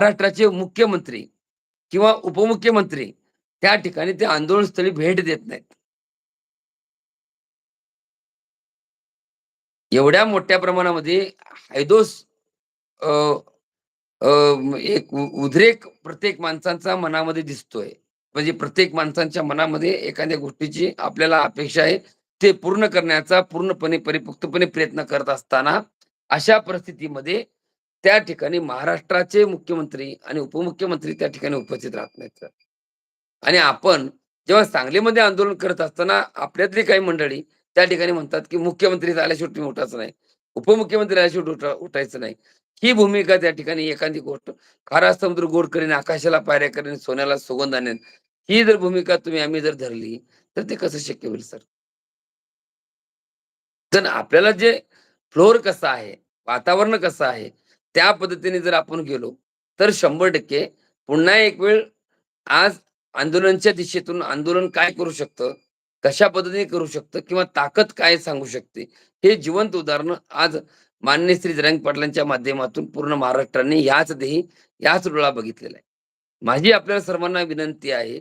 महाराष्ट्राचे मुख्यमंत्री किंवा उपमुख्यमंत्री त्या ठिकाणी ते आंदोलनस्थळी भेट देत नाहीत. एवढ्या मोठ्या प्रमाणामध्ये हैदोस एक उद्रेक प्रत्येक माणसांचा मनामध्ये दिसतोय. म्हणजे प्रत्येक माणसांच्या मनामध्ये एखाद्या गोष्टीची आपल्याला अपेक्षा आहे ते पूर्ण करण्याचा पूर्णपणे परिपुक्तपणे प्रयत्न करत असताना अशा परिस्थितीमध्ये त्या ठिकाणी महाराष्ट्राचे मुख्यमंत्री आणि उपमुख्यमंत्री त्या ठिकाणी उपस्थित राहत नाहीत सर. आणि आपण जेव्हा सांगलीमध्ये आंदोलन करत असताना आपल्यातली काही मंडळी त्या ठिकाणी म्हणतात की मुख्यमंत्री झाल्याशिवाय तुम्ही उठायचं नाही. उपमुख्यमंत्री झाल्याशिवाय उठा उठायचं नाही. ही भूमिका त्या ठिकाणी एखादी गोष्ट खारा समुद्र गोड करीन आकाशाला पायऱ्या करीन सोन्याला सुगंध आणेन ही जर भूमिका तुम्ही आम्ही जर धरली तर ते कसं शक्य होईल सर? तर आपल्याला जे फ्लोअर कसं आहे वातावरण कसं आहे त्या पद्धतीने जर आपण गेलो तर शंभर टक्के पुन्हा एक वेळ आज आंदोलनाच्या दिशेतून आंदोलन काय करू शकतं कशा पद्धतीने करू शकतं किंवा ताकद काय सांगू शकते हे जिवंत उदाहरण आज मान्य श्री जरंग पाटलांच्या माध्यमातून पूर्ण महाराष्ट्राने याच देही याच डोळा बघितलेला आहे. माझी आपल्याला सर्वांना विनंती आहे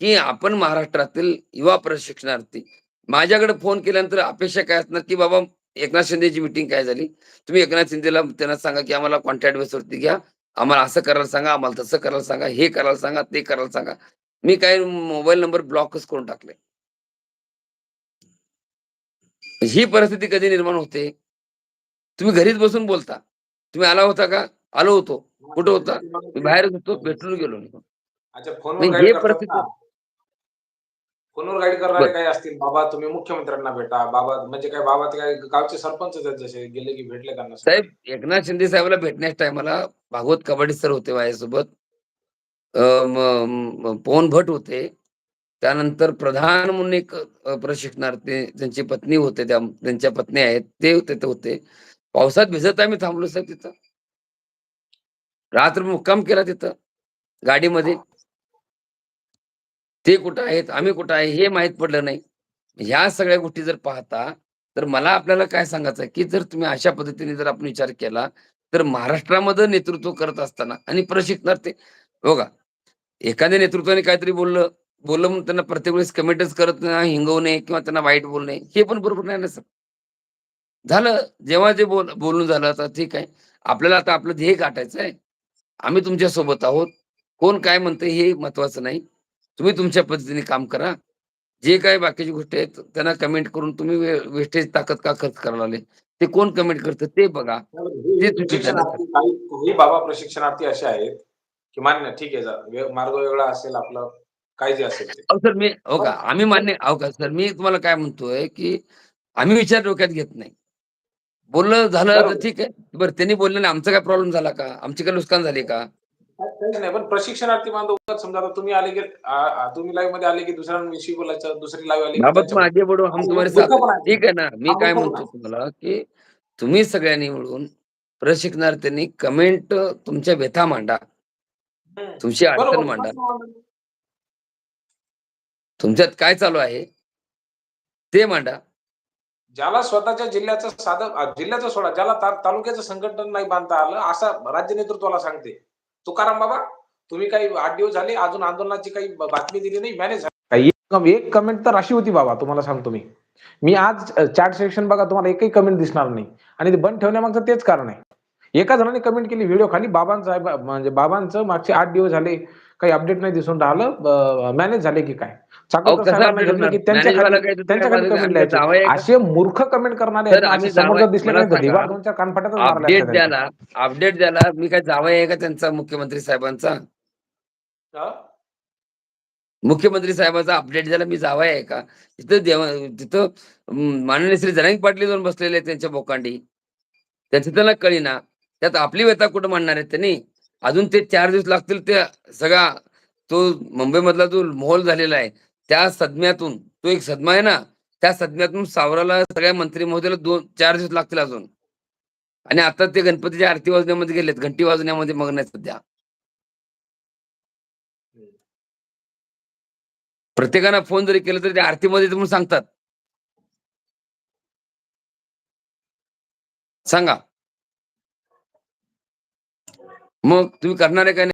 की आपण महाराष्ट्रातील युवा प्रशिक्षणार्थी माझ्याकडे फोन केल्यानंतर अपेक्षा काय असणार की बाबा एकनाथ शिंदेची मिटिंग काय झाली? तुम्ही एकनाथ शिंदेला त्यांना सांगा की आम्हाला कॉन्टॅक्ट बेसवरती घ्या. आम्हाला असं करायला सांगा आम्हाला तसं करायला सांगा हे करायला सांगा ते करायला सांगा. मी काय मोबाईल नंबर ब्लॉकच करून टाकले ही परिस्थिती कधी निर्माण होते? तुम्ही घरीच बसून बोलता. तुम्ही आला होता का? आलो होतो. कुठं होता? मी बाहेरच होतो भेटून गेलो. हे परिस्थिती-? फोनवर गाईड करणारे. काही असतील बाबा तुम्ही मुख्यमंत्र्यांना भेटा बाबा म्हणजे काय बाबा ते काय गावचे सरपंच आहेत जसे गेले की भेटले त्यांना साहेब एकनाथ शिंदे साहेबाला भेटण्याच्या टायमाला भागवत कबाडी सर होते माझ्यासोबत. पवन भट होते. त्यानंतर प्रधान म्हणून एक प्रशिक्षणार्थी त्यांची पत्नी होते त्या त्यांच्या पत्नी आहेत ते तिथे होते. पावसात भिजत आम्ही थांबलो साहेब तिथं. रात्र मुक्काम केला तिथं गाडीमध्ये. ते कुठं आहेत आम्ही कुठं आहे हे माहीत पडलं नाही. ह्या सगळ्या गोष्टी जर पाहता तर मला आपल्याला काय सांगायचं की जर तुम्ही अशा पद्धतीने जर आपण विचार केला तर महाराष्ट्रामध्ये नेतृत्व करत असताना आणि प्रशिक्षणार्थी हो बघा एखाद्या नेतृत्वाने काहीतरी बोललं बोललं म्हणून त्यांना प्रत्येक वेळेस कमेंटच करत हिंगवणे किंवा त्यांना वाईट बोलणे हे पण बरोबर नाही ना सर? झालं जेव्हा जे बोल बोलून झालं आता ठीक आहे. आपल्याला आता आपलं ध्येय गाठायचं आहे. आम्ही तुमच्यासोबत आहोत. कोण काय म्हणतं हे महत्वाचं नाही. तुम्ही तुमच्या पद्धतीने काम करा. जे काय बाकीची गोष्टी आहेत त्यांना कमेंट करून तुम्ही वेस्टेज ताकद का खर्च करायला लागले? ते कोण कमेंट करतं ते बघा. ते काही बाबा प्रशिक्षणार्थी असे आहेत की मान्य ठीक आहे मार्ग वेगळा असेल आपला काय जे असेल सर मी हो का? आम्ही मान्य अहो का सर मी तुम्हाला काय म्हणतोय की आम्ही विचार डोक्यात घेत नाही. बोललं झालं तर. ठीक आहे. बरं त्यांनी बोलल्याने आमचा काय प्रॉब्लेम झाला का? आमची काय नुकसान झाली का? काहीच नाही पण प्रशिक्षणार्थी बांधव समजा आता तुम्ही आले की आ- तुम्ही लाईव्हमध्ये आले की दुसऱ्यांविषयी बोलायचं दुसरी लाईव्ह आली की बाबत बडो हम दुःख पण हैं. आहे. ठीक आहे ना मी काय म्हणतो. तुम्हाला की तुम्ही सगळ्यांनी मिळून प्रशिक्षणार्थींनी कमेंट तुमच्या व्यथा मांडा हम्म. तुमची अडचण बरोबर. मांडा तुमच्यात काय चालू आहे ते मांडा ज्याला स्वतःच्या जिल्ह्याचं साधं अ, जिल्ह्याचं सोडा ज्याला ता- तालुक्याचं संघटन नाही बांधता आलं असा राज्य नेतृत्वाला सांगते तुकाराम बाबा तुम्ही काही आठ दिवस झाले अजून आंदोलनाची काही बातमी दिली नाही मॅनेज एक एक कमेंट तर अशी होती बाबा तुम्हाला सांगतो मी. मी आज चॅट सेक्शन बघा तुम्हाला एकही कमेंट दिसणार नाही. आणि ते बंद ठेवण्यामागचं तेच कारण आहे. एका जणाने कमेंट केली व्हिडिओ खाली. बाबांचं म्हणजे बाबांचं मागचे आठ दिवस झाले. काही अपडेट नाही दिसून राहिलं. मॅनेज झाले की काय? का? असे मूर्ख कमेंट करणारे अपडेट द्यायला अपडेट द्यायला मी काय जावं आहे का त्यांचा मुख्यमंत्री साहेबांचा. मुख्यमंत्री साहेबांचा अपडेट द्यायला मी जावं आहे का? तिथं देव तिथं माननीय श्री जनांग पाटील जाऊन बसलेले आहेत त्यांच्या बोकांडी. त्यांचं त्यांना कळीना. त्यात आपली व्यथा कुठं मांडणार आहेत त्यांनी? अजून ते चार दिवस लागतील ते सगळा तो मुंबईमधला जो माहोल झालेला आहे त्या सदम्यातून तो एक सदमा आहे ना त्या सदम्यातून सावराला सगळ्या मंत्री महोदयाला दोन चार दिवस लागतील अजून. आणि आता ते गणपतीच्या आरती वाजण्यामध्ये गेलेत घंटी वाजण्यामध्ये मग नाही सध्या. प्रत्येकानं फोन जरी केलं तरी ते आरतीमध्ये म्हणून सांगतात. सांगा. मग तुम्ही करणार आहे का नाही?